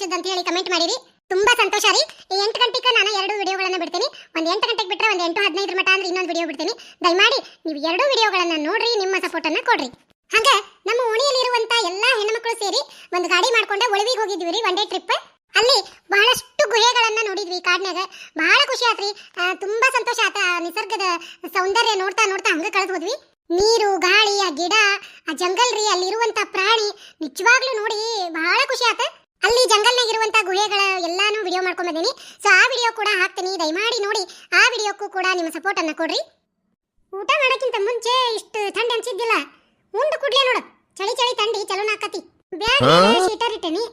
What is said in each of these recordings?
ನಿಮಿಷದ ಅಂತ ಹೇಳಿ ಕಮೆಂಟ್ ಮಾಡಿರಿ. ತುಂಬಾ ಸಂತೋಷ ರೀ. ಈ ಎಂಟು ಗಂಟೆಗೆ ನಾನು ಎರಡು ವಿಡಿಯೋಗಳನ್ನು ಬಿಡ್ತೀನಿ. ಒಂದು ಎಂಟು ಗಂಟೆಗೆ ಬಿಟ್ಟರೆ ಒಂದು ಎಂಟು ಹದಿನೈದರ ಮಟ ಅಂದ್ರೆ ಇನ್ನೊಂದು ವಿಡಿಯೋ ಬಿಡ್ತೀನಿ. ದಯಮಾಡಿ ನೀವು ಎರಡು ವಿಡಿಯೋಗಳನ್ನು ನೋಡ್ರಿ, ನಿಮ್ಮ ಸಪೋರ್ಟನ್ನು ಕೊಡ್ರಿ. ಹಂಗ ನಮ್ಮ ಓಣಿಯಲ್ಲಿರುವಂತ ಎಲ್ಲಾ ಹೆಣ್ಮಕ್ಳು ಸೇರಿ ಒಂದು ಗಾಡಿ ಮಾಡ್ಕೊಂಡು ಒಳವಿಗೆ ಹೋಗಿದ್ವಿ ರೀ ಒನ್ ಡೇ ಟ್ರಿಪ್ ಅಲ್ಲಿ ಬಹಳಷ್ಟು ಗುಹೆಗಳನ್ನು ನೋಡಿದ್ವಿ ಕಾಡಿನಾಗ ಬಹಳ ಖುಷಿ ಆತ್ರಿ. ತುಂಬಾ ಸಂತೋಷ ಆತ ನಿಸರ್ಗದ ಸೌಂದರ್ಯ ನೋಡ್ತಾ ನೋಡ್ತಾ ಹಂಗ ಕಳೆದು ಹೋದ್ವಿ. ನೀರು, ಗಾಳಿ, ಆ ಗಿಡ, ಆ ಜಂಗಲ್ ರೀ, ಅಲ್ಲಿರುವಂತ ಪ್ರಾಣಿ ನಿಜವಾಗ್ಲೂ ನೋಡಿ ಬಹಳ ಖುಷಿ ಆತ. ಅಲ್ಲಿ ಜಂಗಲ್ನಾಗ ಇರುವಂತ ಗುಹೆಗಳ ಎಲ್ಲಾನು ವಿಡಿಯೋ ಮಾಡ್ಕೊಂಡ್ ಬಂದೀನಿ ಸೊ ಆ ವಿಡಿಯೋ ಕೂಡ ಹಾಕ್ತೀನಿ. ದಯಮಾಡಿ ನೋಡಿ. ಆ ವಿಡಿಯೋಕ್ಕೂ ಕೂಡ ನಿಮ್ಮ ಸಪೋರ್ಟ್ ಅನ್ನ ಕೊಡ್ರಿ. ಊಟ ಮಾಡಕ್ಕಿಂತ ಮುಂಚೆ ಇಷ್ಟು ಥಂಡಿ ಅನ್ಸಿದ್ದಿಲ್ಲ. ಉಂಡು ಕುಡ್ಲೆ ನೋಡು. ಚಳಿ ಚಳಿ ಥಂಡಿ ಚಲೋ ನಾಕತಿ ಬ್ಯಾಗ್ ಶೀಟರ್ ಇಟ್ಟೇನಿ.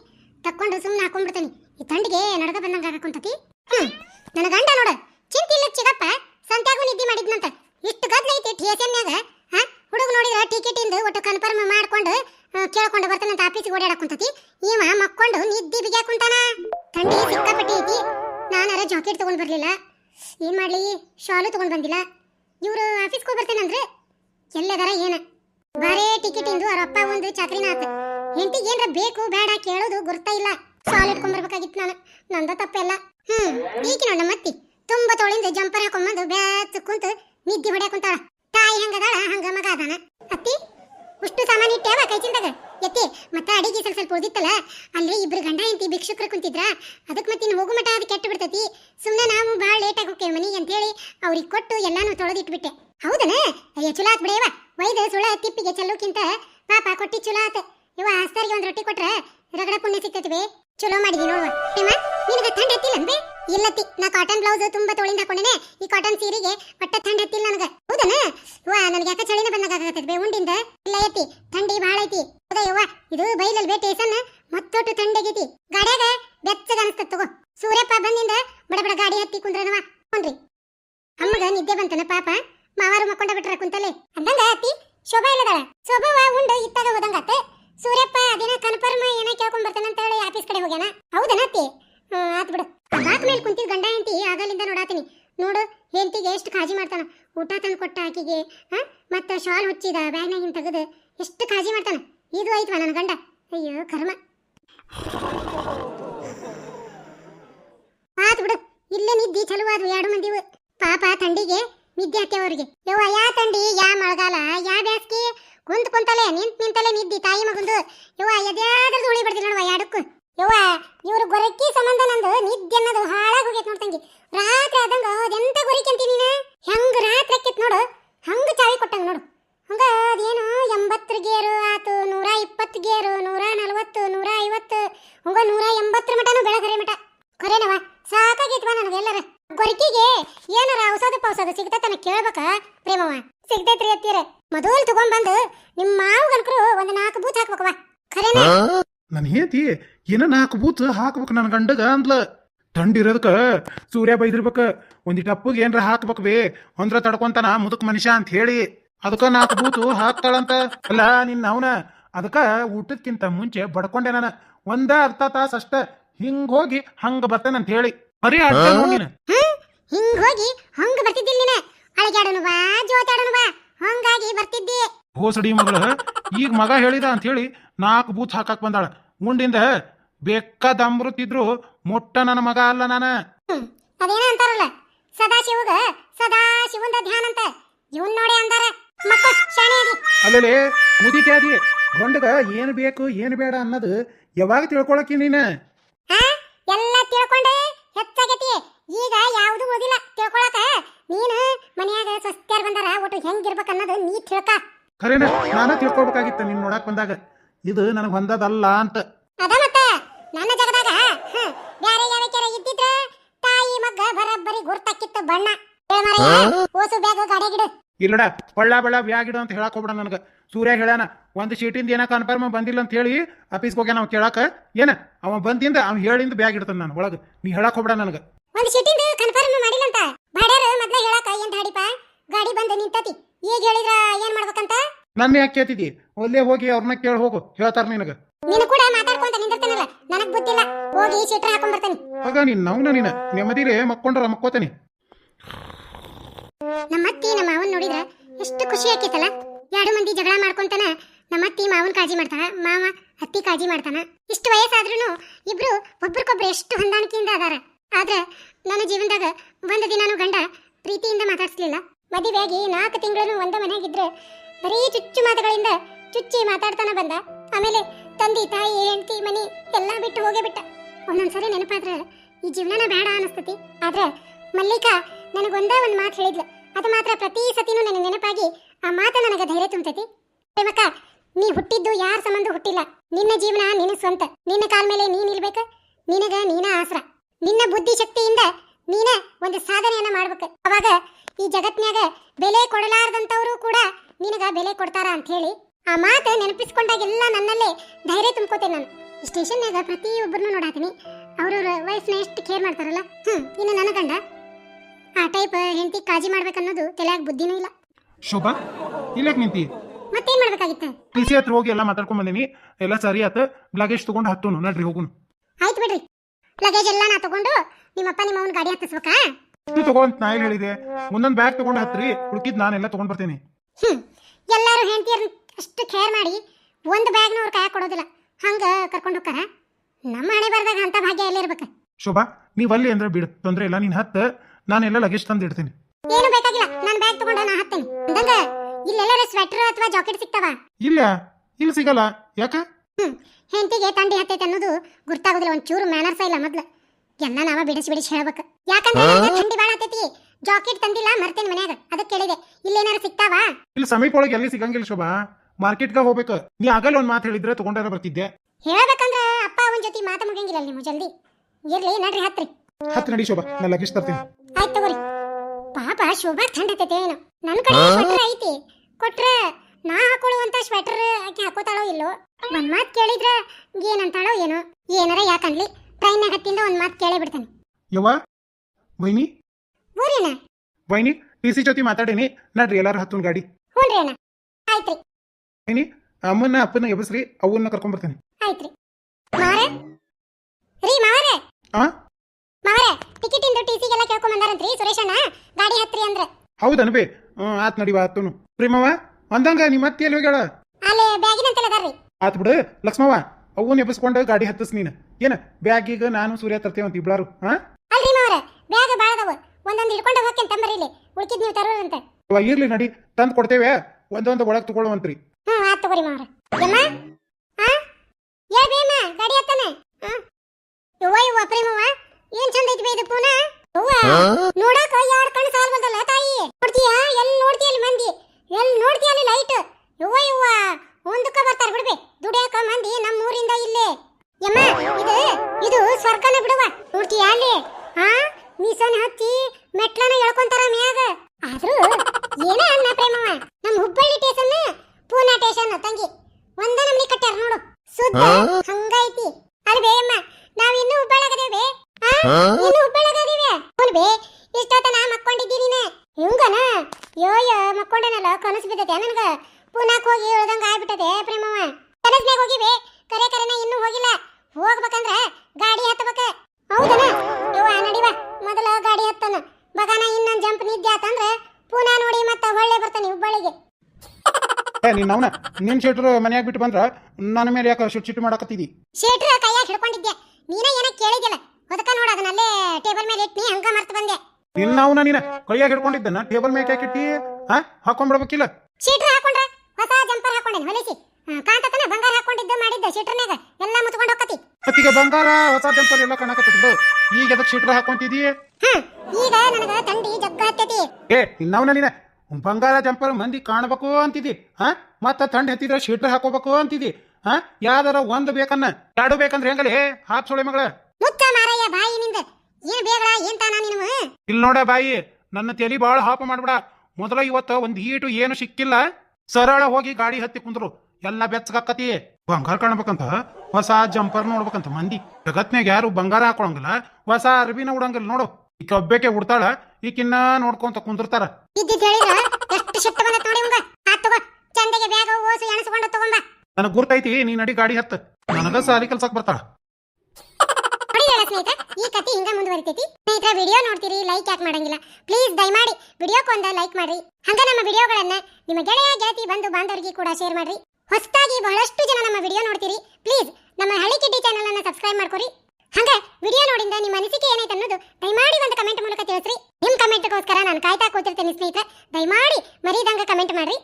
ತಕ್ಕೊಂಡು ಸುಮ್ಮನೆ ಹಾಕೊಂಡ್ಬಿಡ್ತೇನೆ ಈ ಥಂಡಿಗೆ ನಡಕ ಬಂದಂಗ ಹಾಕೊಂತತಿ ನನ್ನ ಗಂಡ ನೋಡು. ಚಿಂತಿಲ್ಲ ಚಿಗಪ್ಪ ಸಂತ್ಯಾಗೂ ನಿದ್ದೆ ಮಾಡಿದ್ನಂತ. ಇಷ್ಟು ಗದ್ಲ ಐತಿ ಟಿ ಎಸ್ ಎನ್ಯಾಗ ಹಾ? ಹುಡುಗ ನೋಡಿದ್ರ ಟಿಕೆಟ್ ಇಂದು ಒಟ್ಟು ಕನ್ಫರ್ಮ್ ಮಾಡ್ಕೊಂಡು ಆ, ಬರ್ತಾನೆ ಅಂತ ಆಫೀಸಿಗೆ ಓಡಾಡಕುಂತತಿ ಇವ ಮಕ್ಕೊಂಡು ನಿದ್ದೆ ಬಿಗ್ಯಾಕುಂತಾನ ಥಂಡಿ ಸಿಕ್ಕಾಪಟ್ಟಿ ಐತಿ. ನಾನಾರ ಜಾಕೆಟ್ ತಗೊಂಡ್ ಬರ್ಲಿಲ್ಲ. ಏನ್ ಮಾಡ್ಲಿ? ಶಾಲು ತಗೊಂಡ್ ಬಂದಿಲ್ಲ. ಇವ್ರು ಆಫೀಸ್ಗೆ ಹೋಗಿ ಅಂದ್ರೆ ಎಲ್ಲದಾರ ಏನ? ಬರೇ ಟಿಕೆಟ್ ಇಂದು ಅವ್ರ ಅಪ್ಪ ಒಂದು ಚಾಕ್ರಿನ ಆತ ಹೆಂಡತಿ ಏನ್ರ ಬೇಕು ಬೇಡ ಕೇಳೋದು ಗೊತ್ತಾ ಇಲ್ಲ. ಶಾಲು ಇಟ್ಕೊಂಡ್ ಬರ್ಬೇಕಾಗಿತ್ತು ನಾನು. ನಂದ ತಪ್ಪೆಲ್ಲ. ಹ್ಮ್ ಈಕಿ ನೋಡ ಮತ್ತಿ ತುಂಬಾ ತೋಳಿಂದ ಜಂಪರ್ ಹಾಕೊಂಬಂದು ಬ್ಯಾತ್ ಕುಂತು ನಿದ್ದೆ ಹೊಡ್ಯಾಕುಂತಾಳ ತಾಯಿ ಹಂಗದಾಳ ಹಂಗ ಮಗ ಅದಾನ. ಅತ್ತಿ ಉಷ್ಟು ಸಾಮಾನು ಇಟ್ಟೇವ ಕೈ ಚಿಂದಾಗ ಎತ್ತಿ ಮತ್ತೆ ಅಡಿಗೆ ಸ್ವಲ್ಪ ಸ್ವಲ್ಪ ಓದಿತ್ತಲ್ಲ? ಅಲ್ಲಿ ಇಬ್ರು ಗಂಡ ಹೆಂಡತಿ ಭಿಕ್ಷುಕ್ರ ಕುಂತಿದ್ರ? ಅದಕ್ಕೆ ಮತ್ತೆ ಹೋಗು ಮಟ ಅದು ಕೆಟ್ಟು ಬಿಡ್ತೈತಿ. ಸುಮ್ಮನೆ ನಾವು ಭಾಳ ಲೇಟಾಗಿ ಹೋಗ್ತೇವೆ ಮನೆಗೆ ಅಂತೇಳಿ ಅವ್ರಿಗೆ ಕೊಟ್ಟು ಎಲ್ಲಾನು ತೊಳೆದಿಟ್ಬಿಟ್ಟೆ. ಹೌದನ? ಅಯ್ಯ, ಚಲೋ ಆತ್ ಬಿಡೇವ ವೈದ ಸುಳ ತಿಪ್ಪಿಗೆ ಚೆಲ್ಲೋಕ್ಕಿಂತ ಪಾಪ ಕೊಟ್ಟಿ ಚಲೋ ಆತ. ಇವ ಆಸ್ತಾರಿಗೆ ಒಂದು ರೊಟ್ಟಿ ಕೊಟ್ರೆ ರಗಡ ಪುಣ್ಯ ಸಿಗ್ತೈತಿ ಚಲೋ ಮಾಡಿದಿ ನೋಡುವ ನಿನಗೆ ತಂಡ ಎತ್ತಿಲ್ಲ ಇಲ್ಲತ್ತಿ ನಾ ಕಾಟನ್ ಬ್ಲೌಸ್ ತುಂಬಾ ತೊಳಿಂದ ಹಾಕೊಂಡೇನೆ. ಈ ಕಾಟನ್ ಸೀರೆಗೆ ಒಟ್ಟ ಥಂಡ್ ಹತ್ತಿಲ್ಲ ನನಗೆ ಹೌದನ ಇವ ನನಗೆ ಯಾಕೆ ಚಳಿನ ಬಂದಾಗ ಆಗತ್ತದ ಬೇ ಉಂಡಿಂದ ಇಲ್ಲ ಐತಿ ಥಂಡಿ ಭಾಳ ಐತಿ ಹೌದಾ ಯವ್ವ ಇದು ಬೈಲಲ್ ಬೇ ಟೇಸನ್ ಮತ್ತೊಟ್ಟು ಥಂಡಾಗೈತಿ ಗಾಡ್ಯಾಗ ಬೆಚ್ಚಗ ಅನ್ಸ್ತದ ತಗೋ ಸೂರ್ಯಪ್ಪ ಬಂದಿಂದ ಬಡ ಬಡ ಗಾಡಿ ಹತ್ತಿ ಕುಂದ್ರನವ ಹೊಂಡ್ರಿ ಅಮ್ಮಗ ನಿದ್ದೆ ಬಂತನ ಪಾಪ ಮಾವಾರು ಮಕ್ಕೊಂಡ ಬಿಟ್ರ ಕುಂತಲೆ ಅಂದಂಗ ಅತ್ತಿ ಶೋಭಾ ಇಲ್ಲದಾಳ ಶೋಭಾವ ಉಂಡು ಇತ್ತಾಗ ಹೋದಂಗತ್ತೆ ಸೂರ್ಯಪ್ಪ ಅದೇನ ಕನ್ಫರ್ಮ್ ಏನ ಕೇಳ್ಕೊಂಡ್ ಬರ್ತಾನಂತ ಹೇಳಿ ಆಫೀಸ್ ಕಡೆ ಹೋಗ್ಯಾನ ಹೌದನ ಅತ್ತಿ ಹ್ಮ್ ಆತ್ ಬಿಡು ಬಾತ್ ಮೇಲೆ ಕುಂತಿದ್ ಗಂಡ ಹೆಂಡತಿ ಆಗಲಿಂದ ನೋಡಾತೀನಿ ನೋಡು ಹೆಂಡತಿಗೆ ಎಷ್ಟು ಕಾಜಿ ಮಾಡ್ತಾನ. ಊಟ ತಂದು ಕೊಟ್ಟ ಆಕಿಗೆ, ಹಾ? ಮತ್ತ ಶಾಲ್ ಹುಚ್ಚಿದ ಬ್ಯಾಗ್ನಾಗಿನ ತೆಗೆದು ಎಷ್ಟು ಕಾಜಿ ಮಾಡ್ತಾನ. ಇದು ಐತ್ವ ನನ್ನ ಗಂಡ. ಅಯ್ಯೋ, ಕರ್ಮ. ಆತ್ ಬಿಡು. ಇಲ್ಲೇ ನಿದ್ದಿ ಚಲೋ ಆದ್ವು ಎರಡು ಮಂದಿವು ಪಾಪ ತಂಡಿಗೆ, ನಿದ್ದೆ ಹತ್ಯಾವ ಅವ್ರಿಗೆ. ಯವ್ವ, ಯಾ ತಂಡಿ? ಯಾ ಮಳಗಾಲ? ಯಾ ಬ್ಯಾಸ್ಕಿ ಕುಂತ್ ಕುಂತಲೆ, ನಿಂತ ನಿಂತಲೆ ನಿದ್ದಿ ತಾಯಿ ಮಗುಂದು ಯವ್ವ ಎದ್ಯಾದ್ರದ್ದು ಉಳಿ ಬಿಡ್ತೀನಿ ನೋಡುವ ಎರಡಕ್ಕೂ ಯವ್ವ ಇವ್ರು ಗೊರಕ್ಕಿ ಸಂಬಂಧ ನಂದು ನಿದ್ದೆ ಅನ್ನೋದು ಹಾಳಾಗಿ ಹೋಗೈತೆ ನೋಡ್ತಂಗಿ ರಾತ್ರಿ ಆದಂಗ ಅದೆಂತ ಗೊರಿಕೆ ಅಂತೀನಿ ನೀನು ಹೆಂಗ ರಾತ್ರಿ ಆಕ್ಕೈತ್ ನೋಡು ಹಂಗ ಚಾವಿ ಕೊಟ್ಟಂಗ ನೋಡು ಹಂಗ ಅದೇನು ಎಂಬತ್ತರ ಗೇರು ಆತು ನೂರ ಇಪ್ಪತ್ತು ಗೇರು ನೂರ ನಲವತ್ತು ನೂರ ಐವತ್ತು ಹಂಗ ನೂರ ಎಂಬತ್ತರ ಮಟನು ಬೆಳಗರೆ ಮಟ ಖರೇನವ ಸಾಕಾಗೈತ್ವ ನನಗೆಲ್ಲರ ಗೊರಕಿಗೆ ಏನಾರ ಔಷಧ ಪೌಷಧ ಸಿಗ್ತೈತನ ಕೇಳ್ಬೇಕ ಪ್ರೇಮವ ಸಿಗ್ತೈತ್ರಿ ಅತ್ತೀರ ತಗೊಂಡ್ ಬಂದು ನಿಮ್ಮ ಮಾವಗನ್ಕರು ಒಂದ್ ನಾಲ್ಕು ಬೂತ್ ಹಾಕ್ಬೇಕವ ಖರೇನ? ನನ್ನ ಹೇತಿ ಏನ ನಾಲ್ಕು ಬೂತ್ ಹಾಕ್ಬೇಕು ನನ್ನ ಗಂಡಗ ಅಂದ್ಲ. ತಂಡಿರೋದಕ್ಕ ಸೂರ್ಯ ಬೈದಿರ್ಬೇಕ. ಒಂದಿಟ್ಟು ಅಪ್ಪಗೆ ಏನ್ರ ಹಾಕ್ಬೇಕು ಬೇ. ಅಂದ್ರ ತಡ್ಕೊಂತಾನ ಮುದುಕ್ ಮನುಷ್ಯ ಅಂತ ಹೇಳಿ. ಅದಕ್ಕ ನಾಲ್ಕು ಬೂತು ಹಾಕ್ತಾಳಂತ. ಅಲ್ಲ ನಿನ್ನ ಅವನ. ಅದಕ್ಕ ಊಟಕ್ಕಿಂತ ಮುಂಚೆ ಬಡ್ಕೊಂಡೆ ನಾನು. ಒಂದ ಅರ್ಧ ತಾಸ ಅಷ್ಟ ಹಿಂಗ್ ಹೋಗಿ ಹಂಗ ಅಂತ ಹೇಳಿ. ಬರೀ ಅಡ್ಡ ನೋಡ್ ನೀನು. ಹ್ಮ್? ಹಿಂಗ್ ಹೋಗಿ ಹಂಗ ಬರ್ತಿದ್ದಿಲ್ಲ ನೀನ? ಅಳಗ್ಯಾಡನು ಬಾ ಜೋತಾಡನು ಬಾ. ಹಂಗಾಗಿ ಬರ್ತಿದ್ದಿ. ಹೋಸಡಿ ಮಗಳು ಈಗ ಮಗ ಹೇಳಿದ ಅಂತ ಹೇಳಿ ನಾಲ್ಕು ಬೂತ್ ಹಾಕಕ್ ಬಂದಾಳ. ಉಂಡಿಂದ ಬೇಕಾದ ಅಮೃತಿದ್ರು ಮೊಟ್ಟ ನನ್ನ ಮಗ ಅಲ್ಲ ನಾನು. ಅದೇನಂತಾರಲ್ಲ ಅದೇನ ಅಂತಾರಲ್ಲ? ಸದಾ ಶಿವಗ ಸದಾ ಶಿವಂದ ಧ್ಯಾನ ಅಂತ. ಇವನ್ ನೋಡಿ ಅಂದಾರ. ಮಕ್ಕಳು ಶಾಣೆ ಅದಿ ಅಲ್ಲೇ ಮುದಿಕ್ಯಾದಿ ಗಂಡಗ ಏನು ಬೇಕು ಏನು ಬೇಡ ಅನ್ನೋದು ಯಾವಾಗ ತಿಳ್ಕೊಳಕಿ ನೀನು? ಹಾ ಎಲ್ಲ ತಿಳ್ಕೊಂಡೆ. ಹೆಚ್ಚಾಗೈತಿ. ಈಗ ಯಾವುದು ಓದಿಲ್ಲ. ತಿಳ್ಕೊಳಕ ನೀನು ಮನ್ಯಾಗ ಸ್ವಸ್ಥ್ಯಾರ್ ಬಂದಾರ ಒಟ್ಟು ಹೆಂಗಿರ್ಬೇಕು ಅನ್ನೋದು ನೀ ತಿಳ್ಕ. ಖರೇನ ನಾನ ತಿಳ್ಕೊಬೇಕಾಗಿತ್ತು ನೀನ್ ನೋಡಕ್ ಬಂದಾಗ. ಇದು ನನಗೆ ಹೊಂದದಲ್ಲ ಅಂತ. ಅದ ಮತ್ತೆ ನನ್ನ ಜಗದಾಗ ಹ, ಬ್ಯಾರೆ ಯಾವಕ್ಯಾರ ಇದ್ದಿದ್ರ ತಾಯಿ ಮಗ್ಗ ಬರಬ್ಬರಿ ಗುರ್ತಾಕಿತ್ತು ಬಣ್ಣ. ಓಸು ಬ್ಯಾಗ್ ಗಾಡಿ ಗಿಡ ಇಲ್ಲಡ ಬಳ್ಳ ಬಳ್ಳ ಬ್ಯಾಗಿಡು ಅಂತ ಹೇಳಕ್ ಹೋಗ್ಬೇಡ ನನಗೆ. ಸೂರ್ಯ ಹೇಳ್ಯಾನ ಒಂದು ಶೀಟಿಂದ ಏನ ಕನ್ಫರ್ಮ್ ಬಂದಿಲ್ಲ ಅಂತ ಹೇಳಿ ಆಫೀಸ್ಗೆ ಹೋಗ್ಯಾನ ಅವ್ನು ಕೇಳಾಕ. ಏನ ಅವ ಬಂದಿಂದ ಅವ್ನು ಹೇಳಿಂದ ಬ್ಯಾಗ್ ಇಡ್ತಾನೆ ನಾನು ಒಳಗೆ. ನೀ ಹೇಳಕ್ ಹೋಗ್ಬೇಡ ನನಗೆ. ಒಂದ್ ಸಿಟ್ಟಿಂದ ಕನ್ಫರ್ಮ್ ಮಾಡಿಲ್ಲಂತ. ಬಾಡ್ಯಾರ ಮೊದ್ಲ ಹೇಳಾಕ ಏನ್ ದಾಡಿಪ ಗಾಡಿ ಬಂದು ನಿಂತತಿ. ಈಗ ಹೇಳಿದ್ರ ಏನ್ ಮಾಡ್ಬೇಕಂತ? ನನ್ನ ಯಾಕೆ ಕೇಳ್ತಿದ್ದಿ ಒಲ್ಲೇ ಹೋಗಿ ಅವ್ರನ್ನ ಕೇಳಿ ಹೋಗು. ಹೇಳ್ತಾರ ನಿನಗೆ. ನೀನು ಕೂಡ ಮಾತಾಡ್ಕೊಂತ ನಿಂದಿರ್ತಾನಲ್ಲ. ನನಗ್ ಗೊತ್ತಿಲ್ಲ ಹೋಗಿ ಶೀಟ್ರ್ ಹಾಕೊಂಡ್ ಬರ್ತಾನೆ ಆಗ ನೀನ್ ನವ್ನ ನೀನು. ನೆಮ್ಮದಿರೆ ಮಕ್ಕೊಂಡ್ರ ಮಕ್ಕೋತಾನೆ. ನಮ್ಮ ಅತ್ತಿ ನಮ್ಮ ಅವನ್ ನೋಡಿದ್ರ ಎಷ್ಟು ಖುಷಿ ಆಕೈತಲ್ಲ. ಎರಡು ಮಂದಿ ಜಗಳ ಮಾಡ್ಕೊಂತಾನ ನಮ್ಮ ಅತ್ತಿ ಮಾವನ್ ಕಾಳಜಿ ಮಾಡ್ತಾನ ಮಾವ ಅತ್ತಿ ಕಾಳಜಿ ಮಾಡ್ತಾನ. ಇಷ್ಟು ವಯಸ್ಸಾದ್ರೂ ಇಬ್ರು ಒಬ್ರಿಗೊಬ್ರು ಎಷ್ಟು ಹೊಂದಾಣಿಕೆಯಿಂದ ಅದಾರ. ಆದ್ರೆ ನನ್ನ ಜೀವನದಾಗ ಒಂದು ದಿನಾನು ಗಂಡ ಪ್ರೀತಿಯಿಂದ ಮಾತಾಡಿಸ್ಲಿಲ್ಲ. ಮದುವೆಯಾಗಿ ನಾಲ್ಕು ತಿಂಗಳು ಒಂದ ಮನೆಯಾಗಿದ್ರೆ ಬರೀ ಚುಚ್ಚು ಮಾತುಗಳಿಂದ ಚುಚ್ಚಿ ಮಾತಾಡ್ತಾನ ಬಂದ. ಆಮೇಲೆ ತಂದೆ, ತಾಯಿ, ಹೆಂಡತಿ, ಮನಿ ಎಲ್ಲಾ ಬಿಟ್ಟು ಹೋಗೇ ಬಿಟ್ಟ. ಒಂದೊಂದ್ಸರಿ ನೆನಪಾದ್ರೆ ಈ ಜೀವನನ ಬೇಡ ಅನಿಸ್ತತಿ. ಆದ್ರೆ ಮಲ್ಲಿಕಾ ನನಗೊಂದೇ ಒಂದು ಮಾತು ಹೇಳಿದ್ಲು. ಅದು ಮಾತ್ರ ಪ್ರತಿ ಸತಿನೂ ನನಗೆ ನೆನಪಾಗಿ ಆ ಮಾತು ನನಗೆ ಧೈರ್ಯ ತುಂಬತೈತಿ. ಪ್ರೇಮಕ್ಕ ನೀ ಹುಟ್ಟಿದ್ದು ಯಾರ ಸಂಬಂಧ ಹುಟ್ಟಿಲ್ಲ. ನಿನ್ನ ಜೀವನ ನಿನ್ನ ಸ್ವಂತ. ನಿನ್ನ ಕಾಲ ಮೇಲೆ ನೀನ್ ಇರ್ಬೇಕು ನಿನಗ ನೀನ ಆಸರ. ನಿನ್ನ ಬುದ್ಧಿ ಶಕ್ತಿಯಿಂದ ನೀನ ಒಂದು ಸಾಧನೆಯನ್ನ ಮಾಡ್ಬೇಕು. ಅವಾಗ ಈ ಜಗತ್ನ್ಯಾಗ ಬೆಲೆ ಕೊಡಲಾರದಂತವರು ಕೂಡ ನಿನಗ ಬೆಲೆ ಕೊಡ್ತಾರ ಅಂತ ಹೇಳಿ ಆ ಮಾತು ನೆನಪಿಸ್ಕೊಂಡಾಗೆಲ್ಲ ನನ್ನಲ್ಲೇ ಧೈರ್ಯ ತುಂಬ್ಕೋತೇನೆ ನಾನು. ಸ್ಟೇಷನ್ನಾಗ ಪ್ರತಿ ಪ್ರತಿಯೊಬ್ಬರನ್ನು ನೋಡಾತೀನಿ. ಅವ್ರವ್ರ ವಯಸ್ಸನ್ನ ಎಷ್ಟು ಕೇರ್ ಮಾಡ್ತಾರಲ್ಲ? ಹ್ಞೂ ಇನ್ನು ನನ್ನ ಗಂಡ ಆ ಟೈಪ್ ಹೆಂಡತಿ ಕಾಳಜಿ ಮಾಡ್ಬೇಕನ್ನೋದು ತಲೆಯಾಗ ಬುದ್ಧಿನೂ ಇಲ್ಲ. ಶೋಭಾ ಇಲ್ಲಕ್ಕೆ ನಿಂತಿ? ಮತ್ತೇನ್ ಮಾಡ್ಬೇಕಾಗಿತ್ತು? ಟಿ ಸಿ ಹತ್ರ ಹೋಗಿ ಎಲ್ಲ ಮಾತಾಡ್ಕೊಂಡ್ ಬಂದೀನಿ. ಎಲ್ಲ ಸರಿ ಆತ. ಲಗೇಜ್ ತಗೊಂಡು ಹತ್ತು ನಡ್ರಿ ಹೋಗುನು. ಆಯ್ತು ಬಿಡ್ರಿ. ಲಗೇಜ್ ಎಲ್ಲ ನಾ ತಗೊಂಡು ನಿಮ್ಮಪ್ಪ ನಿಮ್ಮ ಅವನ ಗಾಡಿ ಹತ್ತಿಸ್ಬೇಕಾ? ಇದು ತಗೊಂಡ್ ನಾ ಏನ್ ಹೇಳಿದೆ? ಒಂದೊಂದು ಬ್ಯಾಗ್ ತಗೊಂಡು ಹತ್ರಿ ಉಳ್ಕಿದ್ ನಾನೆಲ್ಲ ತಗೊಂಡ್ ಬರ್ತೀನಿ. ಹ್ಮ್ ಎಲ್ಲಾರು ಹೆಂಡತಿಯರ್ ಅಷ್ಟು ಕೇರ್ ಮಾಡಿ ಒಂದು ಬ್ಯಾಗ್ನ ಅವ್ರ ಕೈಯಾಗ ಕೊಡೋದಿಲ್ಲ. ಹಂಗ ಕರ್ಕೊಂಡು ಹೋಗ್ತಾರ? ನಮ್ಮ ಹಣೆ ಬರ್ದಾಗ ಅಂತ ಭಾಗ್ಯ ಎಲ್ಲ ಇರ್ಬೇಕು? ಶೋಭಾ ನೀವ್ ಅಲ್ಲಿ ಅಂದ್ರೆ ಬಿಡು ತೊಂದ್ರೆ ಇಲ್ಲ ನೀನ್ ಹತ್ತ ನಾನೆಲ್ಲ ಲಗೇಜ್ ತಂದು ಇಡ್ತೀನಿ. ಏನು ಬೇಕಾಗಿಲ್ಲ ನಾನು ಬ್ಯಾಗ್ ತಗೊಂಡು ನಾ ಹತ್ತೇನೆ. ಅಂದಂಗ ಇಲ್ಲೆಲ್ಲರ ಸ್ವೆಟರ್ ಅಥವಾ ಜಾಕೆಟ್ ಸಿಗ್ತಾವ? ಇಲ್ಲ ಇಲ್ಲಿ ಸಿಗಲ್ಲ. ಯಾಕ? ಹ್ಮ್ ಹೆಂಡತಿಗೆ ತಂಡಿ ಹತ್ತೈತೆ ಅನ್ನೋದು ಗುರ್ತಾಗೋದಿಲ್ಲ ಒಂಚೂರು ಮ್ಯಾನರ್ಸ ಇಲ್ಲ ಮೊದ್ಲು. ಎಲ್ಲ ನಾವ ಬಿಡಿಸಿ ಬಿಡಿಸಿ ಹೇಳ್ಬೇಕು. ಯಾಕಂದ್ರೆ ನಂಗೆ ಥಂಡಿ ಭಾಳ ಹತ್ತೈತಿ. ಜಾಕೆಟ್ ತಂದಿಲ್ಲ ಮರ್ತೇನೆ ಮನ್ಯಾಗ. ಅದಕ್ಕೆ ಕೇಳಿದೆ ಇಲ್ಲೇನಾರ ಸಿಗ್ತಾವ? ಇಲ್ಲಿ ಸಮೀಪ ಒಳಗೆ ಎಲ್ಲಿ ಸಿಗಂಗಿಲ್ಲ ಶೋಭಾ. ಮಾರ್ಕೆಟ್ಗೆ ಹೋಗ್ಬೇಕು. ನೀ ಆಗಲ್ಲ ಒಂದು ಮಾತು ಹೇಳಿದ್ರೆ ತಗೊಂಡಾರ ಬರ್ತಿದ್ದೆ. ಹೇಳ್ಬೇಕಂದ್ರ ಅಪ್ಪ ಅವನ ಜೊತೆ ಮಾತು ಮುಗಿಯಂಗಿಲ್ಲ ನೀವು ಜಲ್ದಿ. ಇರ್ಲಿ ನಡ್ರಿ ಹತ್ರಿ. ಹತ್ತು ನಡಿ ಶೋಭಾ ನಾ ಲಗೇಜ್ ತರ್ತೀನಿ. ಆಯ್ತು ತಗೋರಿ. ಪಾಪ ಶೋಭಾ ಥಂಡ್ ಹತ್ತೈತೆ ಏನೋ. ನನ್ನ ಕಡೆ ಸ್ವೆಟರ್ ಐತಿ. ಕೊಟ್ರೆ ನಾ ಹಾಕೊಳ್ಳುವಂತ ಸ್ವೆಟರ್ ಆಕೆ ಹಾಕೋತಾಳೋ ಇಲ್ಲೋ? ಒಂದ್ ಮಾತ್ ಕೇಳಿದ್ರ ಏನಂತಾಳೋ ಏನೋ. ಏನಾರ ಯಾಕನ್ಲಿ ಟ್ರೈನ್ ಹತ್ತಿಂದ ಒಂದ್ ಮಾತ್ ಕೇಳೇ ಬಿಡ್ತಾನೆ. ಯವ್ವ ವೈನಿ? ಊರಿನ? ವೈನಿ ಟಿ ಸಿ ಜೊತೆ ಮಾತಾಡೇನಿ. ನಡ್ರಿ ಎಲ್ಲಾರು ಹತ್ತೊಂದು ಗಾಡಿ. ಹ್ಞೂನ್ರಿ ಅಣ್ಣ. ಆಯ್ತ್ರಿ. ವೈನಿ ಅಮ್ಮನ ಅಪ್ಪನ ಎಬಸ್ರಿ ಅವನ್ನ ಕರ್ಕೊಂಬರ್ತೀನಿ ಬರ್ತೇನೆ. ಆಯ್ತ್ರಿ. ಮಾರೆ ರೀ ಮಾರೆ ಆ? ಮಾರೆ ಟಿಕೆಟ್ ಇಂದು ಟಿ ಸಿಗೆಲ್ಲ ಕೇಳ್ಕೊಂಡ್ ಬಂದಾರಂತ್ರಿ ಸುರೇಶಣ್ಣ ಗಾಡಿ ಹತ್ರಿ ಅಂದ್ರ. ಹೌದನ್ಬಿ. ಬೇ ಆತ್ ನಡಿವ ಆತುನು ಪ್ರೇಮವ ಅಂದಂಗ ನಿಮ್ಮ ಮತ್ತೆ ಎಲ್ಲಿ ಹೋಗ್ಯಾಳ? ಅಲ್ಲೇ ಬ್ಯಾಗಿನಂತೆಲ್ಲ ಅದಾರ್ರಿ. ಆತ್ ಬಿಡು ಲಕ್ಷ್ಮವ್ವ ಅವನ್ನ ಎಬ್ಸ್ಕೊಂಡು ಗಾಡಿ ಹತ್ತಿಸ್ ನೀನು. ಏನ ಈಗ ನಾನು ಸೂರ್ಯ ತರ್ತೇವಂತ ಇಬ್ಳಾರು ಹಾ ಅಲ್ರಿ ಮಾವರ ಬ್ಯಾಗ್ ಬಾಳ ಅದಾವ. ಒಂದೊಂದು ಹಿಡ್ಕೊಂಡು ಹೋಗ್ತೀನಿ ತಂಬರಿ ಇಲ್ಲಿ. ಉಳ್ಕಿದ್ ನೀವು ತರೋರಂತ. ಇವ ಇರ್ಲಿ ನಡಿ ತಂದ್ ಕೊಡ್ತೇವೆ ಒಂದೊಂದು ಒಳಗ್ ತಗೊಳ್ಳುವಂತ್ರಿ. ಹ್ಮ್ ಆತ್ ತಗೋರಿ ಮಾವರ. ಯಮ್ಮ ಹಾ ಹೇಳ್ ಬೇಮ್ಮ ಗಾಡಿ ಹತ್ತಾನ? ಹಾ ಯವ್ವ ಯವ್ವ ಪ್ರೇಮವ್ವ ಏನ್ ಚಂದ ಐತಿ ಬೇ ಇದು ಪೂನ? ಯವ್ವ ನೋಡಾಕ ಯಾರ್ ಕಣ್ ಸಾಲ್ ಬಂದಲ್ಲ ತಾಯಿ? ನೋಡ್ತೀಯಾ? ಎಲ್ ನೋಡ್ತೀಯ ಅಲ್ಲಿ ಮಂದಿ? ಎಲ್ಲಿ ನೋಡ್ತೀಯ ಅಲ್ಲಿ ಲೈಟ್ ಯವ್ವ ಯವ್ವ ಒಂದಕ್ಕ ಬರ್ತಾರ ಬಿಡ್ಬೆ. ದುಡಿಯಾಕ ಮಂದಿ ನಮ್ಮ ಊರಿಂದ ಇಲ್ಲೇ. ಯಮ್ಮ ಇದು ಇದು ಸ್ವರ್ಗನ ಬಿಡುವ. ನೋಡ್ತೀಯ ಅಲ್ಲಿ. ಹಾ ಮೀಸನ್ ಹತ್ತಿ ಮೆಟ್ಲನ ಎಳ್ಕೊಂತಾರ ಮ್ಯಾಗ ಆದ್ರೂ ಏನ ಅನ್ನ ಪ್ರೇಮವ. ನಮ್ಮ ಹುಬ್ಬಳ್ಳಿ ಸ್ಟೇಷನ್ ಪೂನಾ ಸ್ಟೇಷನ್ ತಂಗಿ. ಒಂದ ನಮ್ನಿ ಕಟ್ಟಾರ ನೋಡು. ಸುದ್ದ ಹಂಗೈತಿ. ಅಲ್ವೇ ಅಮ್ಮ ನಾವ್ ಇನ್ನು ಹುಬ್ಬಳ್ಳಾಗದೇವೆ ಇನ್ನು ಹುಬ್ಬಳ್ಳಾಗದೇವೆ ಹುಲ್ ಬೇ ಇಷ್ಟೊತ್ತ ನಾ ಮಕ್ಕೊಂಡಿದ್ದೀನಿ ಹಿಂಗನ? ಯೋ ಯೋ ಮಕ್ಕೊಂಡನಲ್ಲ ಕನಸು ಬಿದ್ದತೆ ನನ್ಗ. ಪೂನಾಕ್ ಹೋಗಿ ಉಳ್ದಂಗ ಆಗ್ಬಿಟ್ಟದೆ ಪ್ರೇಮವ್ವ. ಕನಸ್ನ್ಯಾಗ ಹೋಗಿವೆ. ಕರೆ ಕರೆನ ಇನ್ನೂ ಹೋಗಿಲ್ಲ. ಹೋಗ್ಬೇಕಂದ್ರ ಗಾಡಿ ಹತ್ತಬೇಕ ಹೌದನ? ಇವ ನಡಿವ. ಮೊದಲ ಗಾಡಿ ಹತ್ತನ. ಬಗಾನ ಇನ್ನೊಂದು ಜಂಪ್ ನಿದ್ದೆ ಆತಂದ್ರ ಪೂನಾ ನೋಡಿ ಮತ್ತ ಹೊಳ್ಳೆ ಬರ್ತಾನೆ ಹುಬ್ಬಳ್ಳಿಗೆ. ಏ ನೀನ್ ಅವನ ನಿನ್ ಶೆಟ್ರು ಮನೆಯಾಗ ಬಿಟ್ಟು ಬಂದ್ರ ನನ್ನ ಮೇಲೆ ಯಾಕೆ ಶುಟ್ ಶಿಟ್ ಮಾಡಕತ್ತಿದಿ? ಶೆಟ್ರ ಕೈಯಾಗ ಹಿಡ್ಕೊಂಡಿದ್ದೆ. ನೀನ ಏನ ಕೇಳಿದಿಲ್ಲ ಅದಕ್ಕ ನೋಡ ಅದನ್ನಲ್ಲೇ ಟೇಬಲ್ ಮೇಲೆ ಇಟ್ನಿ ಹಂಗ ಮರ್ತ ಬಂದೆ. ನಿನ್ನ ಅವನ ನೀನ ಕೈಯಾಗ ಹಿಡ್ಕೊಂಡಿದ್ದನ್ನ ಟೇಬಲ್ ಮೇಲೆ ಯಾಕಿಟ್ಟಿ ಹಾ ಹಾಕೊಂಡ್ಬಿಡ್ಬೇಕಿಲ್ಲ ಶೆಟ್ರ ಹಾಕೊಂಡ್ರ? ಹೊಸ ಜಂಪರ್ ಹಾಕೊಂಡೇನಿ ಹೊಲಿಸಿ. ಕಾಂತತನ ಬಂಗಾರ ಹಾಕೊಂಡಿದ್ದ ಮಾಡಿದ್ದ ಶೀಟ್ರ್ನ್ಯಾಗ. ಎಲ್ಲ ಮುಚ್ಕೊಂಡು ಹೋಗತಿ ಅತ್ತಿಗೆ ಬಂಗಾರ ಹೊಸ ಜಂಪರ್ ಎಲ್ಲ ಕಾಣಕತ್ತಿದ್ದು ಈಗ ಅದಕ್ಕೆ ಶೀಟರ್ ಹಾಕೊಂತಿದಿ ಹ್ಮ್ ಈಗ ನನಗೆ ತಂಡಿ ಜಗ್ಗ ಹತ್ತೈತಿ. ಏ ನಿನ್ನವನ ನೀನ. ಬಂಗಾರ ಜಂಪರ್ ಮಂದಿ ಕಾಣಬೇಕು ಅಂತಿದಿ. ಹಾ ಮತ್ತ ತಂಡ ಹತ್ತಿದ್ರೆ ಶೀಟರ್ ಹಾಕೋಬೇಕು ಅಂತಿದಿ. ಹಾ ಯಾವ್ದಾರ ಒಂದು ಬೇಕನ್ನ. ಎರಡು ಬೇಕಂದ್ರೆ ಹೆಂಗಲೇ? ಹಾತ್ ಸೊಳೆ ಮಗಳ. ಮುಚ್ಚ ಮಾರಯ್ಯ ಬಾಯಿ ನಿಂದ. ಏನ್ ಬೇಗಳ ಏನ್ ತಾನ ನಿನ್ನ ಇಲ್ಲಿ ನೋಡ ಬಾಯಿ ನನ್ನ ತಲಿ ಬಾಳ ಹಾಪ ಮಾಡ್ಬಿಡ. ಮೊದಲ ಇವತ್ತು ಒಂದು ಈಟು ಏನು ಸಿಕ್ಕಿಲ್ಲ. ಸರಳ ಹೋಗಿ ಗಾಡಿ ಹತ್ತಿ ಕುಂದ್ರು. ಎಲ್ಲ ಬೆಚ್ಚಗಾಕತಿ ಬಂಗಾರ ಕಾಣ್ಬೇಕಂತ? ಹೊಸ ಜಂಪರ್ ನೋಡ್ಬೇಕಂತ ಮಂದಿ. ಜಗತ್ನಾಗ ಯಾರು ಬಂಗಾರ ಹಾಕೊಳಂಗಿಲ್ಲ. ಹೊಸ ಅರ್ಬಿನ ಉಡಂಗಿಲ್ಲ ನೋಡು. ಈಕೆ ಒಬ್ಬಾಕೆ ಉಡ್ತಾಳ ಈಕಿನ್ನ ನೋಡ್ಕೊಂತ ಕುಂದಿರ್ತಾರ. ನನಗ್ ಗುರ್ತೈತಿ ನೀ ನಡಿ ಗಾಡಿ ಹತ್ತ. ನನಗ ಸಾಲಿ ಕೆಲ್ಸಕ್ ಬರ್ತಾಳ. ಕಥೆ ಹಿಂಗ ಮುಂದುವರಿತೈತಿ. ಸ್ನೇಹಿತರ, ವಿಡಿಯೋ ನೋಡ್ತೀರಿ ಲೈಕ್ ಯಾಕೆ ಮಾಡಂಗಿಲ್ಲ? ಪ್ಲೀಸ್ ದಯಮಾಡಿ ವಿಡಿಯೋ ಕೊಂದ ಲೈಕ್ ಮಾಡ್ರಿ. ಹಂಗ ನಮ್ಮ ವಿಡಿಯೋಗಳನ್ನ ನಿಮ್ಮ ಗೆಳೆಯ, ಗೆಳತಿ, ಬಂಧು, ಬಾಂಧವರಿಗೆ ಕೂಡ ಶೇರ್ ಮಾಡ್ರಿ. ಹೊಸದಾಗಿ ಬಹಳಷ್ಟು ಜನ ನಮ್ಮ ವಿಡಿಯೋ ನೋಡ್ತೀರಿ. ಪ್ಲೀಸ್ ನಮ್ಮ ಹಳ್ಳಿ ಕಿಡ್ಡಿ ಚಾನಲ್ ಅನ್ನ ಸಬ್ಸ್ಕ್ರೈಬ್ ಮಾಡ್ಕೊರಿ. ಹಂಗ ವಿಡಿಯೋ ನೋಡಿಂದ ನಿಮ್ಮ ಅನಿಸಿಕೆ ಏನೈತೆ ಅನ್ನೋದು ದಯಮಾಡಿ ಒಂದು ಕಮೆಂಟ್ ಮೂಲಕ ತಿಳಿಸ್ರಿ. ನಿಮ್ಮ ಕಮೆಂಟ್ಗೋಸ್ಕರ ನಾನು ಕಾಯ್ತಾ ಕೂತಿರ್ತೇನೆ ಸ್ನೇಹಿತರೆ. ದಯಮಾಡಿ ಮರೀದಂಗ ಕಮೆಂಟ್ ಮಾಡ್ರಿ.